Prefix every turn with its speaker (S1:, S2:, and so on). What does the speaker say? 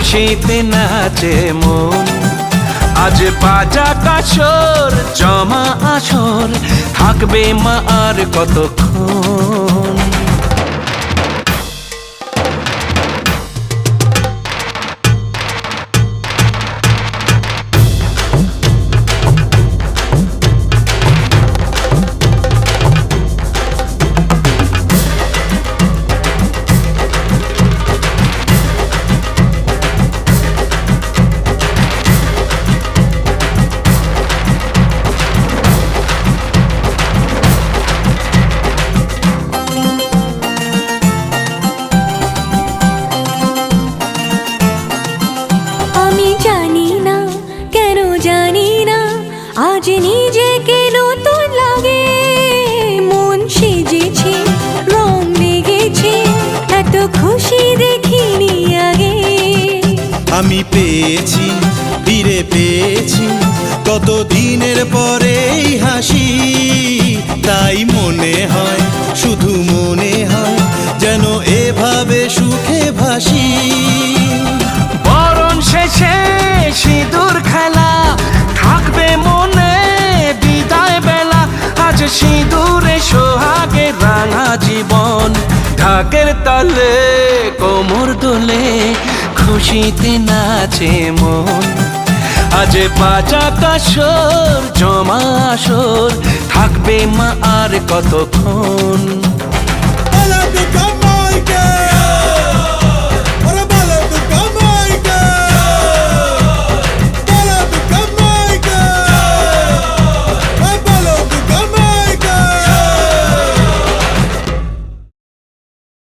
S1: খুশিতে নাচে মন। আজ বাজা কাছর জমা আসর থাকবে মা আর কতক্ষণ?
S2: আজ নিজেকে নতুন লাগে। মন সেজেছে, রং লেগেছে এত খুশি দেখিনি আগে।
S3: আমি পেয়েছি, ফিরে পেয়েছি কত দিনের পরেই হাসি। তাই মনে হয়, শুধু মনে হয়, যেন এভাবে সুখে ভাসি।
S1: ঢাকের তালে, কোমর দোলে খুশিতে নাচে মন। আজ পাচা কাসর জমা আসর, থাকবে মা আর কতক্ষণ?